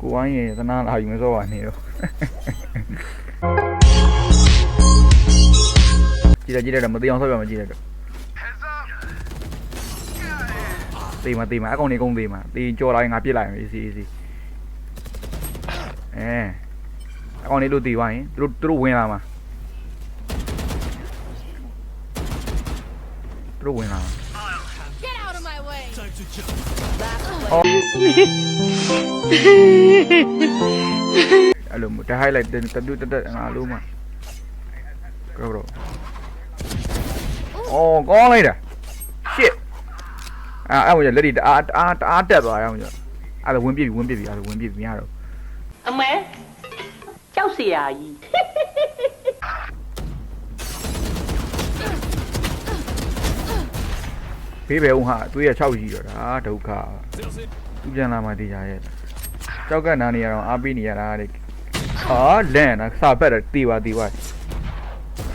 ကိုဝိုင်းရင်သနာလာယူမစောပါနဲ့တော့ကြည့်တယ်ကြည့်တယ်တော့မသိအောင်ဆောက်ပြမကြည့်တယ်တော့တေးမတေးမအကောင်နေကုန်သေးမှာတေးကြော်လာရင်ငါပြစ်လိုက်မယ် easy easy အဲအကောင်နေလို့တေးသွားရင်သူတို့သူတို့ဝင်လာမှာသူတို့ဝင်လာမှာ အဲ့လိုတဟိုက်လိုက်တတူတတက်ငါလို့မှာကောတော့အော်ကောင်းလိုက်တာ shit အဲ့အဲ့ဝင်လက်ဒီတအားတအားတအားတက်သွားရအောင်ကျအဲ့ဒါဝင်ပြပြီဝင်ပြပြီအဲ့ဒါဝင်ပြပြီမရတော့ အမဲကြောက်เสียကြီး ဘေးပဲဦးဟာတွေးရ6ကြီးတော့ဒါဒုက္ခသူပြန်လာမှတရားရဲ့ကြောက်ကနာနေရအောင်အားပေးနေရတာတဲ့အာလန့်တာစာပက်တယ်တီပါတီပါ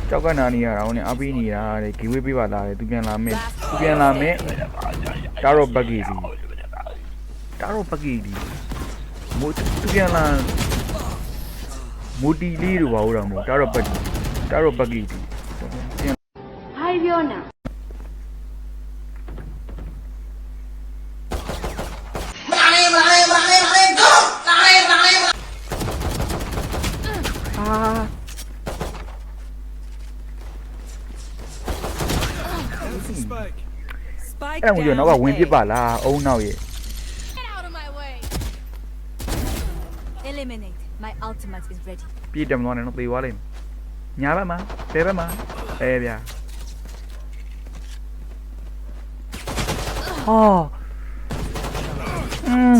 ကြောက်ကနာနေရအောင်နဲ့အားပေးနေရတာတဲ့ဂီဝေးပေးပါလားတဲ့သူပြန်လာမယ်သူပြန်လာမယ်တာရောဘဂီဒီတာရောဘဂီဒီမို့သူပြန်လာမူတီလေးတို့ပါဦးတော့မို့တာရောဘဂီတာရောဘဂီဒီပြန်ဘာပြောနာ အာ Spike အဲ့ဒါမျိုးနောက်ကဝင်ပစ်ပါလားအုံနောက်ရဲ့ Get out of my way. Eliminate. My ultimate is ready. ပြည့်တယ်မလို့နဲ့တော့သေသွားလိမ့်မယ်ညာဘက်မှာဘယ်ဘက်မှာအဲဗျာဟောอืม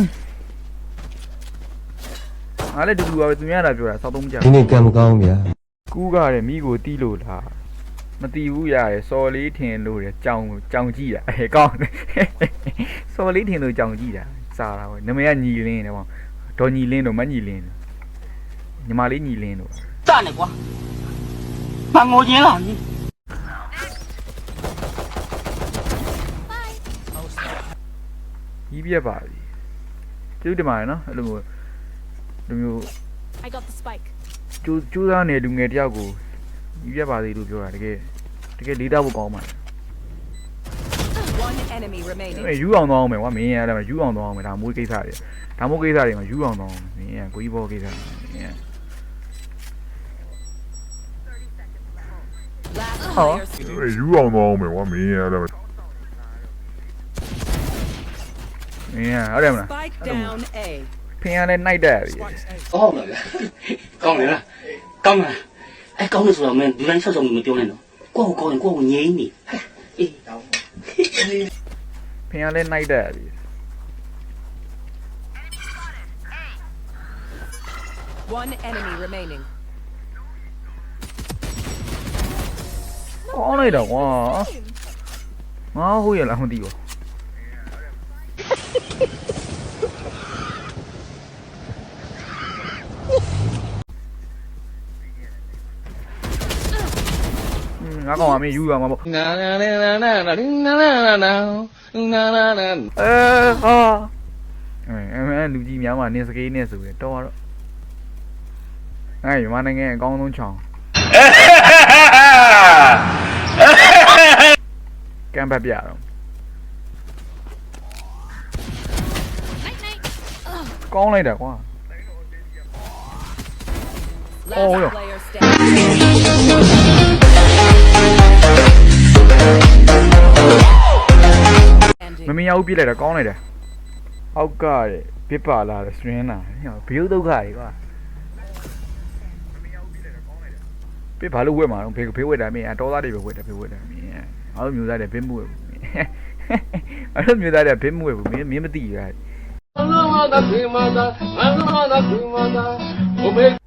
အားလည်းတူတူပါပဲသူများလာပြောတာစောက်သုံးမကြဒီနေ့ကံမကောင်းဗျာ ကူးကတဲ့မိကိုတီးလို့လား မတီးဘူးရတယ်စော်လေးထင်လို့တဲ့ကြောင်ကြောင်ကြည့်တာအဲကောင်းတယ်စော်လေးထင်လို့ကြောင်ကြည့်တာစားတာပဲနမရညီလင်းတယ်ပေါ့ဒေါ်ညီလင်းတို့မညီလင်းတို့ညီမလေးညီလင်းတို့စနေကွာမငိုချင်းလာကြီးကြီးပြက်ပါပြီကျေးဇူးတင်ပါတယ်နော်အဲ့လိုမျိုးလူမျိုး I got the spike. ကျိုးကျိုးသားနေလူငယ်တယောက်ကို ကြီးပြက်ပါသေးလို့ပြောတာတကယ်တကယ်လေးတော့ဖို့ကောင်းပါတယ် One enemy remaining. အဲယူအောင်သွားအောင်မယ်ကွာမင်းရတယ်ယူအောင်သွားအောင်မယ်ဒါမိုးကိစ္စတွေဒါမိုးကိစ္စတွေမှာယူအောင်သွားအောင်မင်းရကိုကြီးဘောကိစ္စမင်းရ Last Oh. player standing. ယူအောင်တော့အောင်မယ်ကွာမင်းရတယ်မင်းရဟုတ်တယ်မလား Spike down A. ဖင်ရလဲနှိုက်တက်ပြီကောင်းလားကောင်းလားကောင်းလား အဲကောင်းလို့ဆိုတော့မင်းဒီတိုင်းဆောက်ဆောက်မပြောနဲ့နော်ကိုယ့်ကိုယ်ကိုယ်ကိုယ်ငြိမ်းနေအေးဖင်ရလဲနှိုက်တက်ပြီ One enemy remaining. ကောင်းလိုက်တော့ကွာငါဟုတ်ရလားမသိဘူး ကောင်ကမင်းယူရမှာပေါ့နာနာနာနာနာနာနာနာနာနာနာနာအဲဟာအဲအဲလူကြီးများမှာနင်းစကေးနဲ့ဆိုရင်တော့တော့အဲမြန်မာနိုင်ငံအကောင်းဆုံးချောင်းကမ်ဘတ်ပြတော့ Night night. ကောင်းလိုက်တာကွာ Last Oh, မမင်းရောက်ပြစ်လိုက်တာကောင်းလိုက်တာအောက်ကတဲ့ပစ်ပါလာတယ်စရင်းလာဟေ့ဘေးဒုက္ခကြီးကွာပစ်ဘာလို့ဝက်မှာတော့ဘေးဘေးဝက်တာမင်းအတော်သားတွေပဲဝက်တယ်ဘေးဝက်တာမင်းအားလုံးမျိုးသားတွေဘေးမဝက်ဘူးမင်းအားလုံးမျိုးသားတွေဘေးမဝက်ဘူးမင်းမင်းမသိရ Manda, manda, manda, manda, manda, manda, manda,